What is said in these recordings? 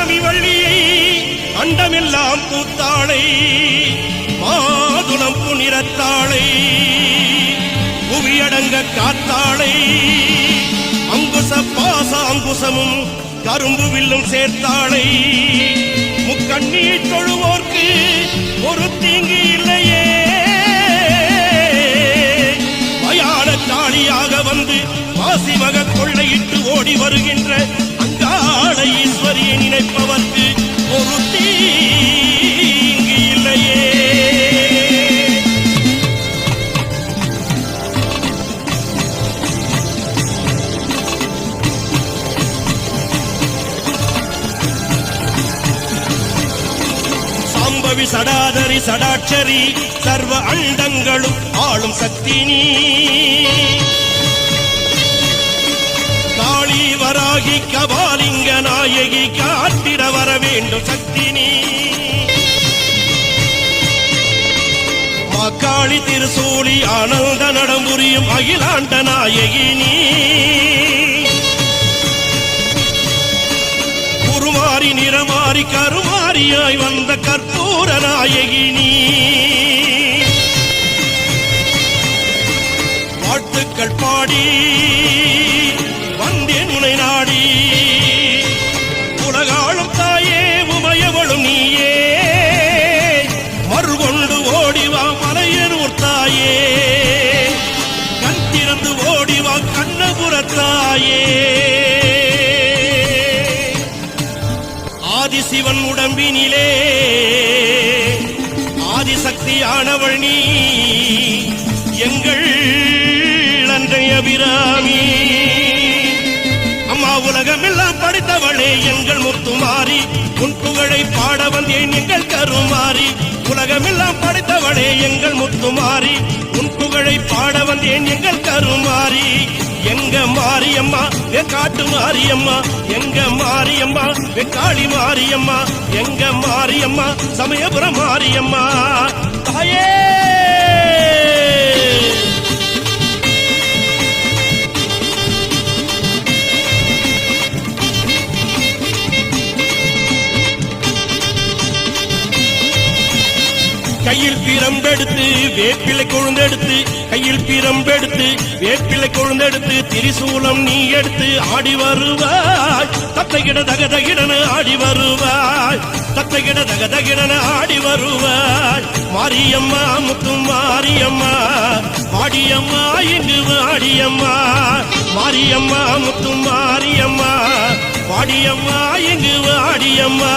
அபிராமி வள்ளியை அண்டமெல்லாம் பூத்தாளை மாதுளம் புனிரத்தாளை புவியடங்க காத்தாளை அங்குச பாச அங்குசமும் கரும்பு வில்லும் சேர்த்தாளை. முக்கண்ணீ தொழுவோர்க்கு ஒரு தீங்கு இல்லையே. மயான தாளியாக வந்து வாசிமக சாம்பவி சடாதரி சடாட்சரி சர்வ அண்டங்களும் ஆளும் சக்தி நீ. காளி வராகி கபாலிங்க நாயகி காட்டிட வர வேண்டும் சக்தி நீ. மாக்காளி திருசூலி ஆனந்த நடம்புரியும் அகிலாண்ட நாயகி நீ. குருமாறி நிறமாறி கருமாறியாய் வந்த கற்பூர நாயகினி வாழ்த்துக்கள் பாடி வந்தேன் உனை நாடி. ஆதிசக்தியானவள் நீ எங்கள் அன்றைய அபிராமி. அம்மா உலகமெல்லாம் படித்தவளே எங்கள் முத்துமாறி உன் புகழை பாட வந்தேன் எங்கள் கருமாறி உலகமெல்லாம் படித்தவளே எங்கள் முத்துமாறி உன் புகழை பாட வந்தேன் எங்கள் கருமாறி எங்க மாரியம்மா எ காட்டு மாரியம்மா. எங்க மாரியம்மா வெக்காளி மாரியம்மா. எங்க மாரியம்மா சமயபுரம் மாரியம்மா. தாயே கையில் பிரம்பெடுத்து வேப்பிலை கொழுந்தெடுத்து கையில் பிரம்பெடுத்து வேப்பிலை கொழுந்தெடுத்து திரிசூலம் நீ எடுத்து ஆடி வருவாய். தத்தைகிட தகதகிடன ஆடி வருவாய். தத்தைகிட தகதகிடன ஆடி வருவாய். மாரியம்மா முத்து மாரியம்மா. வாடியம்மா இங்கு வாடியம்மா மாரியம்மா முத்து மாரியம்மா. வாடியம்மா இங்கு வாடியம்மா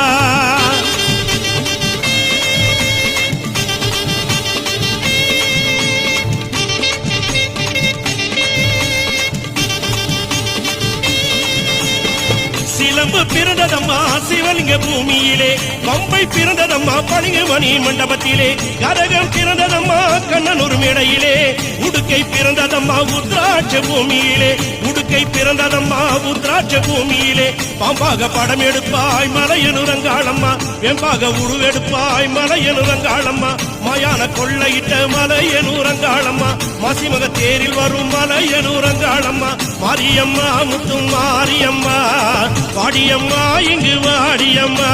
கம்பு பிறந்ததம்மா சிவலிங்க பூமியிலே. பம்பை பிறந்ததம்மா பளிங்கு மணி மண்டபத்திலே. கரகம் பிறந்ததம்மா கண்ணனூர் மேடையிலே. உடுக்கை பிறந்ததம்மா உத்ராட்ச பூமியிலே. உடுக்கை பிறந்ததம்மா உத்ராட்ச பூமியிலே. பாம்பாக படம் எடுப்பாய் மலையனுரங்காளம்மா. வெம்பாக உருவெடுப்பாய் மலையனுரங்காளம்மா. மாயான கொள்ளையிட்ட மலையனூரங்காளம்மா. மாசிமக தேரில் வரும் மலையனூரங்காளம்மா. மாரியம்மா முத்தும் மாரியம்மா. வாடியம்மா இங்கு வாடியம்மா.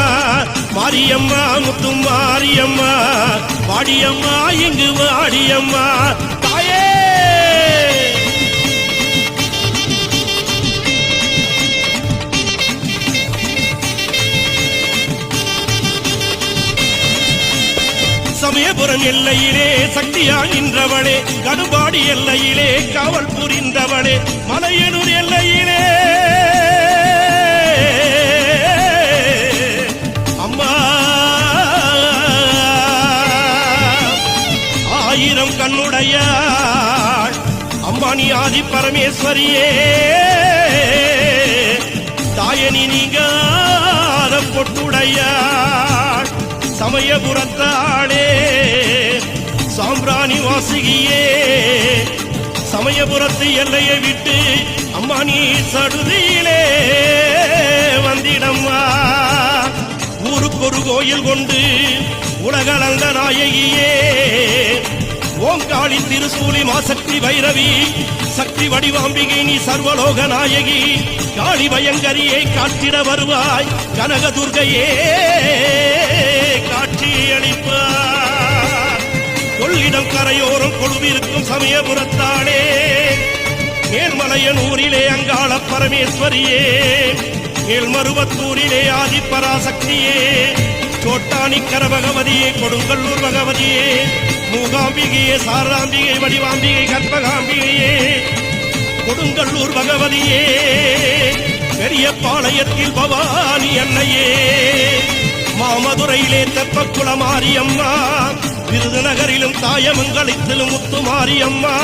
மாரியம்மா முத்தும் மாரியம்மா. வாடியம்மா இங்கு வாடியம்மா. சமயபுரம் எல்லையிலே சக்தியா நின்றவளே கடுபாடி எல்லையிலே காவல் புரிந்தவளே மலையனூர் எல்லையிலே. அம்மா! ஆயிரம் கண்ணுடையாள் அம்பானி ஆதி பரமேஸ்வரியே. தாயனி நீங்க பொட்டுடைய சமயபுரத்தாளே வாசுகியே. சமயபுரத்து எல்லையை விட்டு அம்மா நீ சடுதியிலே வந்திடம்மா. ஊருக்கு ஒரு கோயில் கொண்டு உலகளந்த நாயகியே. ஓங்காளி திருசூலி மாசக்தி வைரவி சக்தி வடிவாம்பிகை நீ சர்வலோக நாயகி. காளி பயங்கரியை காத்திட வருவாய் கனக துர்கையே காட்சி கொள்ளிடம் கரையோரம் கொழுவிருக்கும் சமயபுரத்தாளே மேல்மலையன் ஊரிலே அங்காள பரமேஸ்வரியே. மேல்மருவத்தூரிலே ஆதிப்பராசக்தியே. சோட்டானிக்கர பகவதியே கொடுங்கல்லூர் பகவதியே. மூகாம்பிகையே சாராம்பிகை வடிவாம்பிகை கற்பகாம்பிகையே. கொடுங்கல்லூர் பகவதியே. பெரிய பாளையத்தில் பவானி அன்னையே. மாமதுரையிலே தெப்பக்குள மாரியம்மா. விருதுநகரிலும் தாயமங்கலத்திலும் முத்துமாரி அம்மா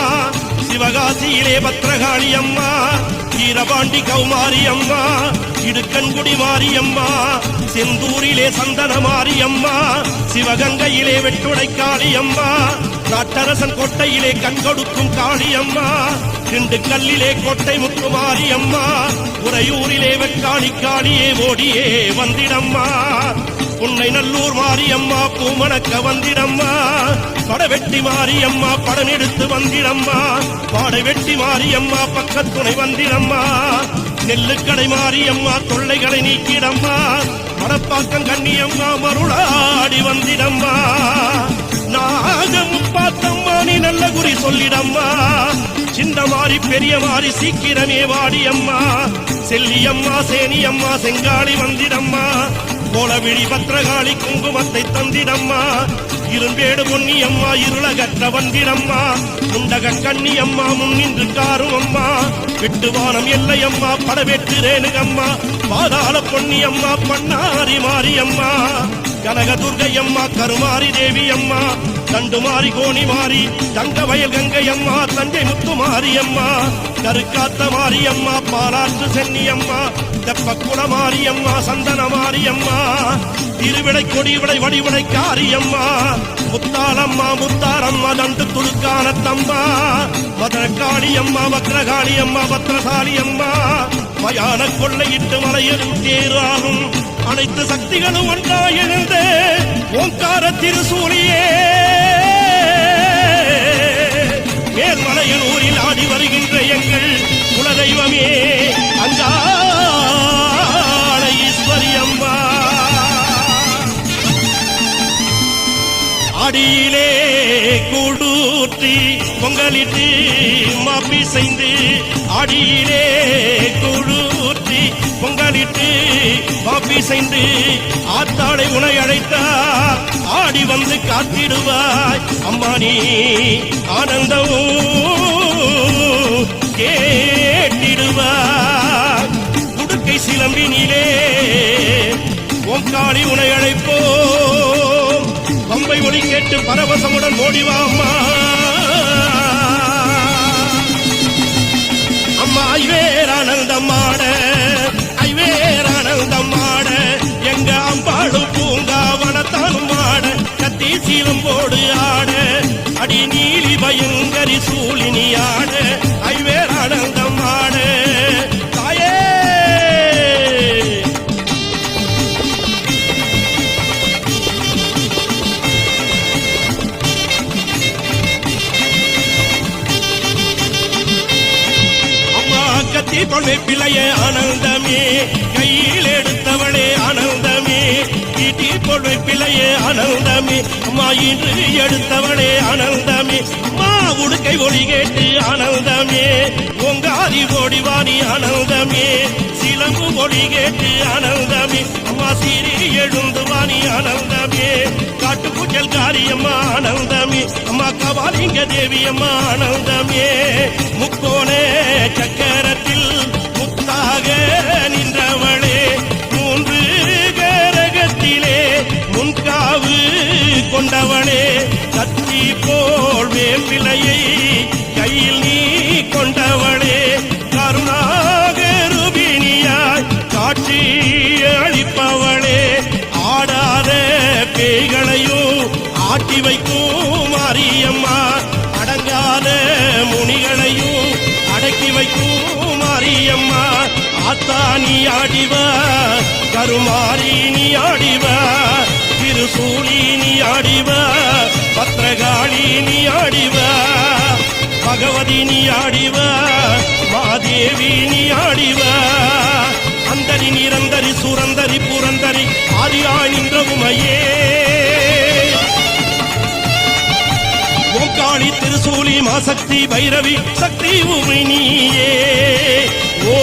சிவகாசியிலே பத்ரகாளி அம்மா வீரபாண்டி கௌமாரி அம்மா இடுக்கன்குடி மாரியம்மா. செந்தூரிலே சந்தன மாரியம்மா சிவகங்கையிலே வெட்டுடை காளியம்மா நாட்டரசன் கோட்டையிலே கண்கொடுக்கும் காளியம்மா. திண்டுக்கல்லிலே கோட்டை முத்து மாரியம்மா உறையூரிலே வெக்காளி காளியே ஓடியே வந்திடம்மா. உன்னை நல்லூர் மாரியம்மா பூமணக்க வந்திடம்மா. படவெட்டி மாரியம்மா படம் எடுத்து வந்திடம்மா. பாடை வெட்டி மாரியம்மா பக்கத்துணை வந்திடம்மா. நெல்லுக்கடை மாரியம்மா தொல்லைகளை நீக்கிடம்மா. மடப்பாக்கம் கண்ணியம்மா மருளாடி வந்திடம்மா. நாகம் பார்த்தம்மா நீ நல்ல குறி சொல்லிடம்மா. சின்ன மாறி பெரிய மாறி சீக்கிரமே வாடியம்மா. செல்லியம்மா சேனியம்மா செங்காளி வந்திடம்மா. கோலவிழி பத்திரகாளி குங்குமத்தை தந்திடம்மா. இரும்பேடு பொன்னியம்மா இருளகற்ற வந்திடம்மா. முண்டக கண்ணியம்மா முன்னின்று காரும் அம்மா விட்டுவானம் எல்லையம்மா படவெட்டு ரேணுகம்மா. பாதாள பொன்னியம்மா பண்ணாரி மாரியம்மா. கனக துர்கையம்மா கருமாரி தேவி தண்டு மாறி கோணி மாறி தங்க வயல் கங்கை அம்மா தஞ்சை முத்து மாரியம்மா கருக்காத்த மாரியம்மா பாலாற்று சென்னியம்மா தெப்பக்குள மாரியம்மா சந்தன மாரியம்மா திருவிடை கொடிவிடை வடிவிடை காரியம்மா முத்தாளம்மா முத்தாரம்மா தண்டு துடுக்கான தம்மா மதுரக்காளியம்மா வக்ரகாளியம்மா பத்ரசாலியம்மா மயான கொள்ளையிட்டு மலையரும் தேராகும். அனைத்து சக்திகளும் ஒன்றாக எழுந்து ஓங்கார திருசூலியே. மலையன் ஊரில் ஆடி வருகின்ற எங்கள் குலதெய்வமே. அங்காள ஈஸ்வரி அம்மா அடியிலே கூடூற்றி பொங்கலிட்டு மாப்பி செய்து அடியிலே கூடூற்றி பொங்கலிட்டு மாப்பி செய்து ஆத்தாளை உனை அழைத்தார் ஆடி வந்து காத்திடுவாய். அம்மா நீ ஆனந்தம் ஓங்காளி உனை அழைப்போம். பம்பை ஒளி கேட்டு பரவசமுடன் ஓடிவா அம்மா. அம்மா கத்தி பொண்ணு ஆனந்தமே. கையில் எடுத்தவளே ஆனந்தமே. ஈட்டி பொண்ணு பிள்ளைய ஆனந்தமே. அம்மா இன்று எடுத்தவளே ஆனந்தமே. அம்மா உடுக்கை ஒளி கேட்டு ஆனந்தமே. பொங்காதி ஓடிவாணி ஆனந்தமே சிலம்பு மொழி கேட்டு ஆனந்தமே அம்மா சீரி எழுந்து வாணி ஆனந்தமே காட்டுப்பூச்சல் காரியம்மா ஆனந்தமே அம்மா கபாலிங்க தேவி அம்மா ஆனந்தமே முக்கோணே சக்கரத்தில் ஆட்டி வைக்கும் மாரியம்மா. அடங்காத முனிகளையும் அடக்கி வைக்கும் மாரியம்மா. ஆத்தா நீ ஆடிவ கருமாரி நீ ஆடிவ திருசூலி நீ ஆடிவ பத்திரகாளி நீ ஆடிவ பகவதி நீ ஆடிவ மாதேவி நீ ஆடிவ. அந்தரி நிரந்தரி சுரந்தரி புரந்தரி ஆதியாய் நின்ற உமையே. காளி திருசூலி மாசக்தி பைரவி சக்தி உமை நீயே. ஓ